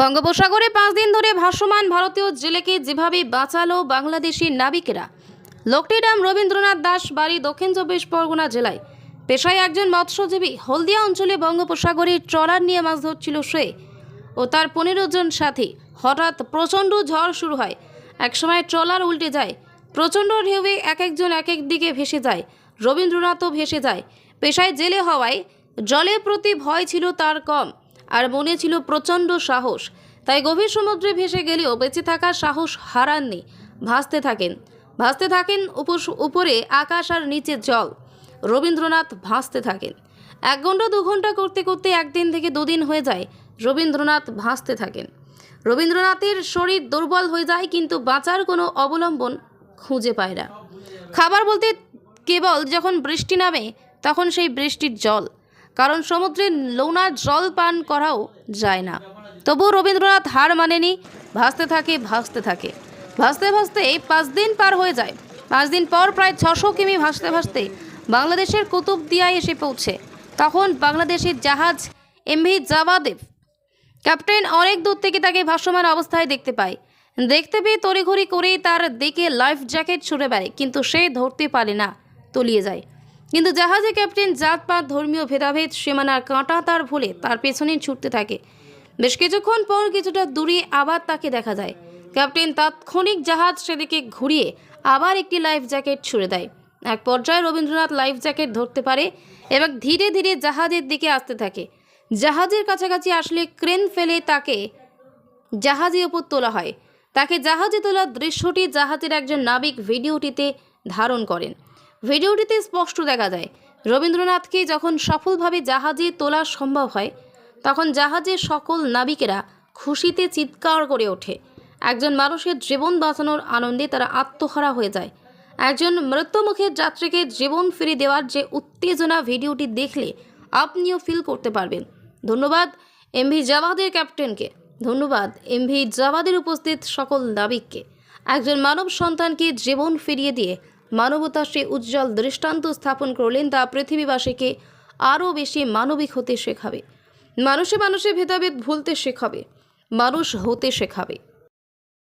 বঙ্গোপসাগরে পাঁচ দিন ধরে ভাসমান ভারতীয় জেলেকে যেভাবে বাঁচালো বাংলাদেশি নাবিকেরা, লোকটির রবীন্দ্রনাথ দাস, বাড়ি দক্ষিণ চব্বিশ পরগনা জেলায়। পেশায় একজন মৎস্যজীবী, হলদিয়া অঞ্চলে বঙ্গোপসাগরে ট্রলার নিয়ে মাছ ধরছিল সে ও তার পনেরো জন সাথী। হঠাৎ প্রচণ্ড ঝড় শুরু হয়। একসময় ট্রলার উল্টে যায়। প্রচণ্ড ঢেউয়ে এক একজন এক এক দিকে ভেসে যায়। রবীন্দ্রনাথও ভেসে যায়। পেশায় জেলে হওয়ায় জলের প্রতি ভয় ছিল তার কম। আর মনে ছিল প্রচণ্ড সাহস। তাই গভীর সমুদ্রে ভেসে গেলেও বেঁচে থাকার সাহস হারাননি। ভাসতে থাকেন। ভাসতে থাকেন উপরে আকাশ আর নিচে জল। রবীন্দ্রনাথ ভাসতে থাকেন। এক ঘণ্টা দু ঘণ্টা করতে করতে একদিন থেকে দুদিন হয়ে যায় রবীন্দ্রনাথ ভাসতে থাকেন। রবীন্দ্রনাথের শরীর দুর্বল হয়ে যায় কিন্তু বাঁচার কোনো অবলম্বন খুঁজে পায় না। খাবার বলতে কেবল যখন বৃষ্টি নামে, তখন সেই বৃষ্টির জল। কারণ সমুদ্রের লোনা জল পান করাও যায় না। তবুও রবীন্দ্রনাথ হার মানেনি, ভাসতে থাকে ভাসতে থাকে। ভাসতে ভাসতে পাঁচ দিন পার হয়ে যায়। পাঁচ দিন পর প্রায় ছশো কিমি ভাসতে ভাসতে বাংলাদেশের কুতুবদিয়ায় এসে পৌঁছে। তখন বাংলাদেশের জাহাজ এমভি জাবাদেব, ক্যাপ্টেন অনেক দূর থেকে তাকে ভাসমান অবস্থায় দেখতে পায়। দেখতে পেয়ে তড়িঘড়ি করেই তার দিকে লাইফ জ্যাকেট ছুড়ে বেড়ে কিন্তু সে ধরতে পারে না, তলিয়ে যায়। কিন্তু জাহাজে ক্যাপ্টেন জাতপাত ধর্মীয় ভেদাভেদ সীমানার কাঁটা তার ভুলে তার পেছনে ছুটতে থাকে। বেশ কিছুক্ষণ পর কিছুটা দূরে আবার তাকে দেখা যায়। ক্যাপ্টেন তাৎক্ষণিক জাহাজ সেদিকে ঘুরিয়ে আবার একটি লাইফ জ্যাকেট ছুড়ে দেয়। এক পর্যায়ে রবীন্দ্রনাথ লাইফ জ্যাকেট ধরতে পারে এবং ধীরে ধীরে জাহাজের দিকে আসতে থাকে। জাহাজের কাছাকাছি আসলে ক্রেন ফেলে তাকে জাহাজের ওপর তোলা হয়। তাকে জাহাজে তোলার দৃশ্যটি জাহাজের একজন নাবিক ভিডিওটিতে ধারণ করেন। ভিডিওটিতে স্পষ্ট দেখা যায়, রবীন্দ্রনাথকে যখন সফলভাবে জাহাজে তোলা সম্ভব হয়, তখন জাহাজের সকল নাবিকেরা খুশিতে চিৎকার করে ওঠে। একজন মানুষের জীবন বাঁচানোর আনন্দে তারা আত্মহারা হয়ে যায়। একজন মৃত্যুমুখের যাত্রীকে জীবন ফিরে দেওয়ার যে উত্তেজনা ভিডিওটি দেখলে আপনিও ফিল করতে পারবেন। ধন্যবাদ এমভি জাওয়াদের ক্যাপ্টেনকে। ধন্যবাদ এমভি জাওয়াদের উপস্থিত সকল নাবিককে। একজন মানব সন্তানকে জীবন ফিরিয়ে দিয়ে মানবতার সে উজ্জ্বল দৃষ্টান্ত স্থাপন করলেন, তা পৃথিবীবাসীকে আরও বেশি মানবিক হতে শেখাবে। মানুষে মানুষে ভেদাভেদ ভুলতে শেখাবে। মানুষ হতে শেখাবে।